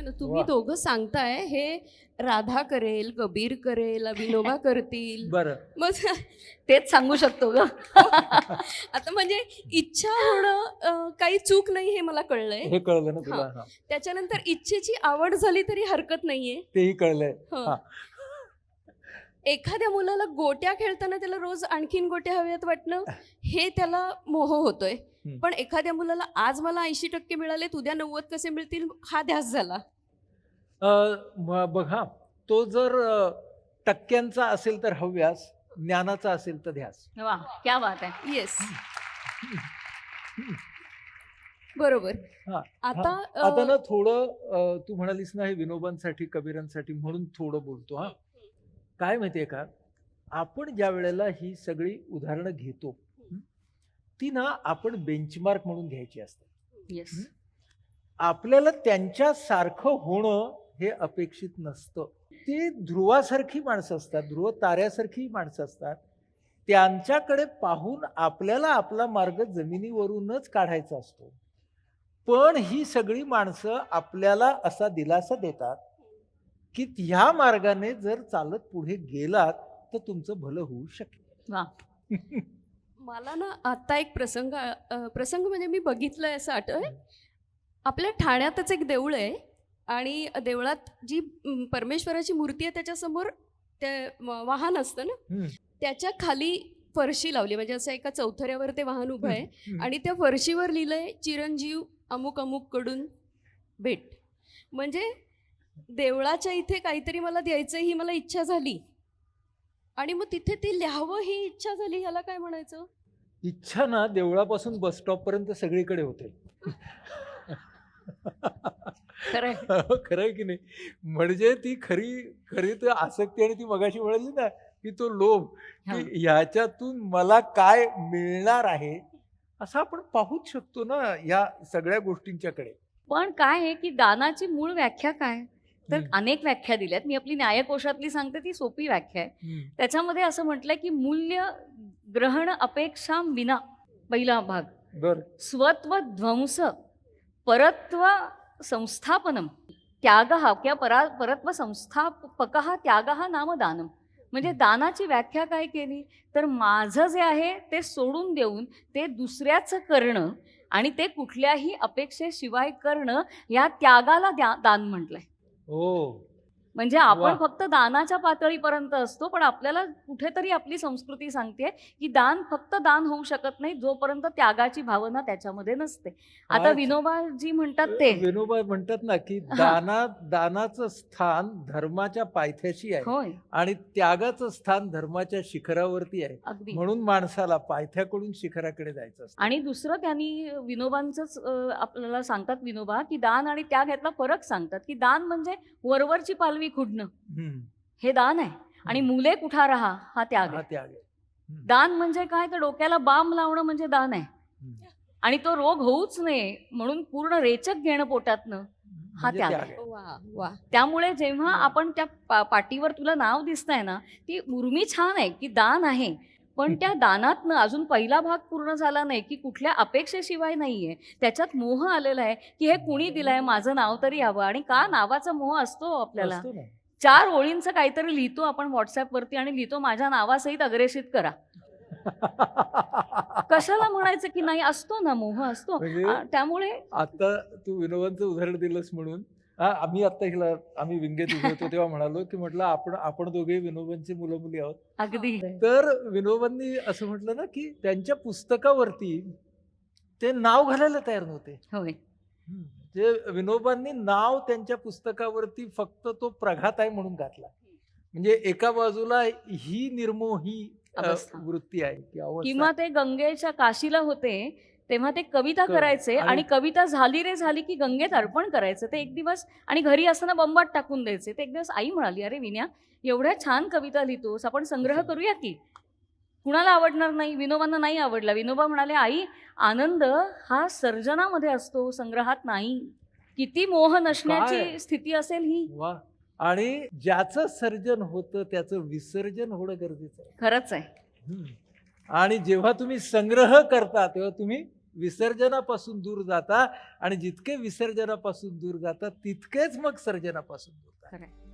ना तुम्ही. दोघं सांगताय हे राधा करेल कबीर करेल विनोबा करतील. बरं. मग तेच सांगू शकतो ग. आता म्हणजे इच्छा होणं काही चूक नाही हे मला कळलंय. हे कळलं ना तुला. त्याच्यानंतर इच्छेची आवड झाली तरी हरकत नाहीये. तेही कळलंय. एखाद्या मुलाला गोट्या खेळताना त्याला रोज आणखीन गोट्या हव्यात वाटणं हे त्याला मोह होतोय. हं. पण एखाद्या मुलाला आज मला ऐंशी टक्के मिळाले उद्या नव्वद कसे मिळतील हा ध्यास झाला. बघा तो जर टक्क्यांचा असेल तर हव्यास ज्ञानाचा असेल तर ध्यास. वा क्या बात आहे. येस बरोबर. हा, आता आता ना थोडं तू म्हणालीस ना हे विनोबांसाठी कबीरांसाठी म्हणून थोडं बोलतो हा. काय माहितीये का? आपण ज्या वेळेला ही सगळी उदाहरणं घेतो ती ना आपण बेंचमार्क म्हणून घ्यायची असतात येस आपल्याला त्यांच्या सारखं होणं हे अपेक्षित नसतं. ती ध्रुवासारखी माणसं असतात ध्रुव ताऱ्यासारखी माणसं असतात. त्यांच्याकडे पाहून आपल्याला आपला मार्ग जमिनीवरूनच काढायचा असतो. पण ही सगळी माणसं आपल्याला असा दिलासा देतात की ह्या मार्गाने जर चालत पुढे गेलात तर तुमचं भलं होऊ शकेल. वा. मला ना आता एक प्रसंग प्रसंग म्हणजे मी बघितलंय असं आठवय आपल्या ठाण्यातच एक देऊळ आहे आणि देवळात जी परमेश्वराची मूर्ती आहे त्याच्यासमोर ते वाहन असतं ना. त्याच्याखाली फरशी लावली. म्हणजे असं एका चौथऱ्यावर ते वाहन उभं आहे. आणि त्या फरशीवर लिहिलंय चिरंजीव अमुक अमुककडून भेट. म्हणजे देवळाच्या इथे काहीतरी मला द्यायचं ही मला इच्छा झाली. आणि मग तिथे ते लिहावं ही इच्छा झाली ह्याला काय म्हणायचं? इच्छा ना देवळापासून बस स्टॉप पर्यंत सगळीकडे होते. खरंय. खरं आहे की नाही? म्हणजे ती खरी खरी तर आसक्ती आणि ती मगाशी म्हणाली ना की तो लोभ. की ह्याच्यातून मला काय मिळणार आहे असं आपण पाहूच शकतो ना या सगळ्या गोष्टींच्याकडे. पण काय आहे की दानाची मूळ व्याख्या काय? तर. अनेक व्याख्या दिल्यात. मी आपली न्यायकोशातली सांगते ती सोपी व्याख्या आहे. त्याच्यामध्ये असं म्हटलंय की मूल्य ग्रहण अपेक्षा विना पहिला भाग. स्वत्व ध्वंस परत्व संस्थापनम. त्याग हा किंवा परा परत्व संस्थापक हा त्याग हा नाम दानम. म्हणजे दानाची व्याख्या काय केली? तर माझं जे आहे ते सोडून देऊन ते दुसऱ्याचं करणं आणि ते कुठल्याही अपेक्षेशिवाय करणं या त्यागाला द्या दान म्हटलंय. हो म्हणजे आपण. फक्त दानाच्या पातळीपर्यंत असतो पण आपल्याला कुठेतरी आपली संस्कृती सांगते की दान फक्त दान होऊ शकत नाही जोपर्यंत त्यागाची भावना त्याच्यामध्ये नसते आता. विनोबाजी म्हणतात ते विनोबा म्हणतात ना की. दाना दानाचं स्थान धर्माच्या पायथ्याशी आहे आणि त्यागाचं स्थान धर्माच्या शिखरावरती आहे म्हणून माणसाला पायथ्याकडून शिखराकडे जायचं असतं आणि दुसरं त्यांनी विनोबांचंच अं, आपल्याला सांगतात विनोबा की दान आणि त्याग यातला फरक सांगतात की दान म्हणजे वरवरची पालवी खुडणं हम्म. हे दान आहे आणि मुले कुठा राहा हा त्याग आहे त्याग. दान म्हणजे काय तर डोक्याला बाम लावणं म्हणजे दान आहे. आणि तो रोग होऊच नये म्हणून पूर्ण रेचक घेणं पोटातनं हा म्हणजे त्याग त्याग आहे. आहे. वा वा त्यामुळे जेव्हा. आपण त्या पाटीवर तुला नाव दिसतंय ना ती उर्मी छान आहे की दान आहे पण त्या दानातनं अजून पहिला भाग पूर्ण झाला नाही की कुठल्या अपेक्षेशिवाय नाहीये. त्याच्यात मोह आलेला आहे की हे कुणी दिलंय माझं नाव तरी यावं. आणि का नावाचा मोह असतो आपल्याला. चार ओळींचं काहीतरी लिहितो आपण व्हॉट्सअपवरती आणि लिहितो माझ्या नावासहित अग्रेषित करा. कशाला म्हणायचं की नाही? असतो ना मोह असतो. म्हणजे त्यामुळे आता तू विनोबांचं उदाहरण दिलंस म्हणून आम्ही आता हिला आम्ही विंगेत उभे होतो तेव्हा म्हणालो की म्हटलं आपण आपण दोघे विनोबांची मुलं मुली आहोत. अगदी. तर विनोबांनी असं म्हटलं ना की त्यांच्या पुस्तकावरती ते नाव घालायला तयार नव्हते. होय. जे विनोबांनी नाव त्यांच्या पुस्तकावरती फक्त तो प्रघात आहे म्हणून घातला. म्हणजे एका बाजूला ही निर्मोही. वृत्ती आहे की अवस्था. किंवा ते गंगेच्या काशीला होते तेव्हा ते कविता करायचे आणि- कविता झाली रे झाली की गंगेत अर्पण करायचं. ते एक दिवस आणि घरी असताना बंबात टाकून द्यायचे. ते एक दिवस आई म्हणाली अरे विन्या एवढ्या छान कविता लिहितोस. आपण संग्रह करूया की? कुणाला आवडणार नाही? विनोबांना नाही आवडला. विनोबा म्हणाले आई आनंद हा सर्जनामध्ये असतो. संग्रहात नाही. किती मोह नसण्याची? स्थिती असेल ही. आणि ज्याचं सर्जन होतं त्याचं विसर्जन होणं गरजेचं आहे. खरंच आहे. आणि जेव्हा तुम्ही संग्रह करता तेव्हा तुम्ही विसर्जनापासून दूर जाता आणि जितके विसर्जनापासून दूर जातात तितकेच मग सर्जनापासून दूर जातात